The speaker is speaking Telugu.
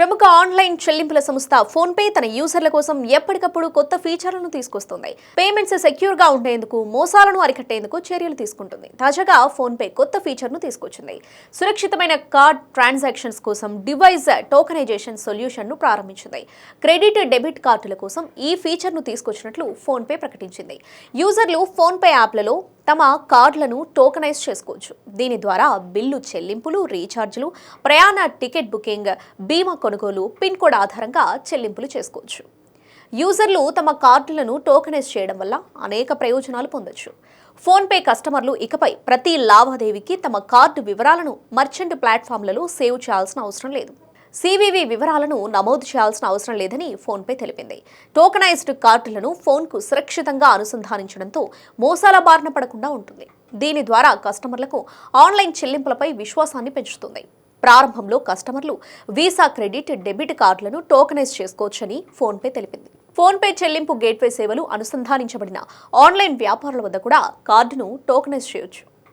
ప్రముఖ ఆన్లైన్ చెల్లింపుల సంస్థ ఫోన్పే తన యూజర్ల కోసం ఎప్పటికప్పుడు కొత్త ఫీచర్లను తీసుకొస్తుంది. పేమెంట్స్ సెక్యూర్గా ఉండేందుకు మోసాలను అరికట్టేందుకు చర్యలు తీసుకుంటుంది. తాజాగా ఫోన్పే కొత్త ఫీచర్ను తీసుకొచ్చింది. సురక్షితమైన కార్డ్ ట్రాన్సాక్షన్స్ కోసం డివైస్ టోకనైజేషన్ సొల్యూషన్ను ప్రారంభించింది. క్రెడిట్ డెబిట్ కార్డుల కోసం ఈ ఫీచర్ను తీసుకొచ్చినట్లు ఫోన్పే ప్రకటించింది. యూజర్లు ఫోన్పే యాప్లలో తమ కార్డులను టోకనైజ్ చేసుకోవచ్చు. దీని ద్వారా బిల్లు చెల్లింపులు రీఛార్జీలు ప్రయాణ టికెట్ బుకింగ్ బీమా కొనుగోలు పిన్ కోడ్ ఆధారంగా చెల్లింపులు చేసుకోవచ్చు. యూజర్లు తమ కార్డులను టోకనైజ్ చేయడం వల్ల అనేక ప్రయోజనాలు పొందొచ్చు. ఫోన్పే కస్టమర్లు ఇకపై ప్రతి లావాదేవీకి తమ కార్డు వివరాలను మర్చెంట్ ప్లాట్ఫామ్లలో సేవ్ చేయాల్సిన అవసరం లేదు. సివివి వివరాలను నమోదు చేయాల్సిన అవసరం లేదని ఫోన్పే తెలిపింది. టోకనైజ్డ్ కార్డులను ఫోన్కు సురక్షితంగా అనుసంధానించడంతో మోసాల బారిన పడకుండా ఉంటుంది. దీని ద్వారా కస్టమర్లకు ఆన్లైన్ చెల్లింపులపై విశ్వాసాన్ని పెంచుతుంది. ప్రారంభంలో కస్టమర్లు వీసా క్రెడిట్ డెబిట్ కార్డులను టోకనైజ్ చేసుకోవచ్చని ఫోన్పే తెలిపింది. ఫోన్పే చెల్లింపు గేట్వే సేవలు అనుసంధానించబడిన ఆన్లైన్ వ్యాపారుల వద్ద కూడా కార్డును టోకనైజ్ చేయొచ్చు.